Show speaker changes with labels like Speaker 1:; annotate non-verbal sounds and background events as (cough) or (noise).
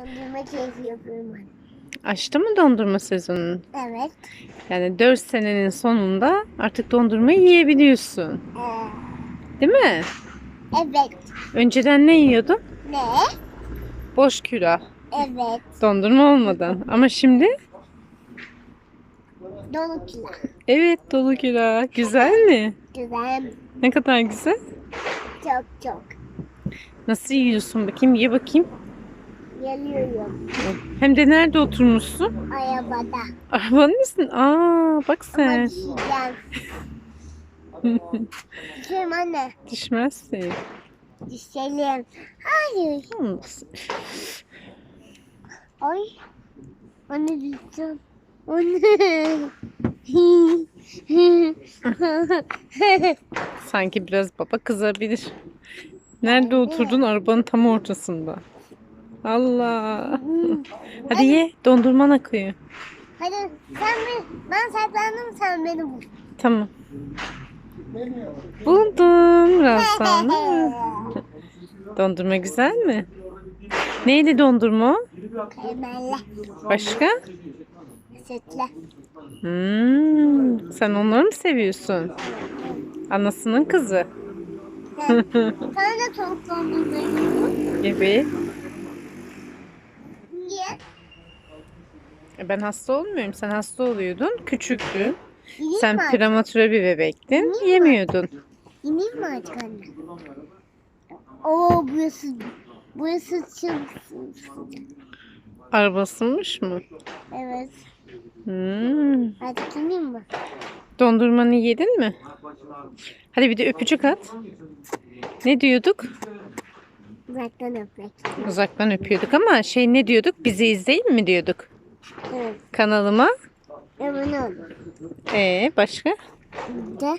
Speaker 1: Dondurma keyfi yapıyorum anne.
Speaker 2: Açtı mı dondurma sezonunu?
Speaker 1: Evet.
Speaker 2: Yani 4 senenin sonunda artık dondurmayı yiyebiliyorsun.
Speaker 1: Ee,
Speaker 2: Değil mi?
Speaker 1: evet.
Speaker 2: Önceden ne yiyordun?
Speaker 1: Ne?
Speaker 2: Boş külah.
Speaker 1: Evet.
Speaker 2: Dondurma olmadan. Ama şimdi
Speaker 1: Dolu kila.
Speaker 2: evet dolu külah. Güzel mi?
Speaker 1: Güzel.
Speaker 2: Ne kadar güzel.
Speaker 1: Çok çok.
Speaker 2: Nasıl yiyorsun bakayım? Ye bakayım.
Speaker 1: Geliyorum.
Speaker 2: Hem de nerede oturmuşsun?
Speaker 1: Arabada.
Speaker 2: Arabanın üstünde. Aa bak
Speaker 1: Ama
Speaker 2: sen.
Speaker 1: düşeceğim. Anne.
Speaker 2: Düşmezsin.
Speaker 1: Düşelim. Hayır. Ay. Anne düşeceğim. Anne. (laughs)
Speaker 2: Sanki biraz baba kızabilir. Nerede oturdun? Arabanın tam ortasında. Allah. (laughs) Hadi ye. Dondurman akıyor.
Speaker 1: Hadi sen beni, ben saklandım sen beni bul.
Speaker 2: Tamam. Buldum Ramazan'ı. (laughs) Dondurma güzel mi? Neydi dondurma?
Speaker 1: Karamelli.
Speaker 2: Başka?
Speaker 1: Sütle.
Speaker 2: Hmm, sen onları mı seviyorsun? Anasının kızı.
Speaker 1: Sen de tavuk dondurma.
Speaker 2: Evet. Ben hasta olmuyorum. Sen hasta oluyordun. Küçüktün.
Speaker 1: Yiyeyim
Speaker 2: Sen
Speaker 1: mi artık?
Speaker 2: prematüre bir bebektin. Yemiyordun.
Speaker 1: Yiyeyim mi artık anne? Oo burası, burası çok
Speaker 2: Araba ısınmış mı?
Speaker 1: Evet.
Speaker 2: Hmm.
Speaker 1: Artık yiyeyim mi?
Speaker 2: Dondurmanı yedin mi? Hadi bir de öpücük at. Ne diyorduk?
Speaker 1: Uzaktan öpmek.
Speaker 2: Uzaktan öpüyorduk ama şey ne diyorduk? Bizi izleyin mi diyorduk?
Speaker 1: Evet.
Speaker 2: Kanalıma.
Speaker 1: Abone ol.
Speaker 2: Ee başka?
Speaker 1: De.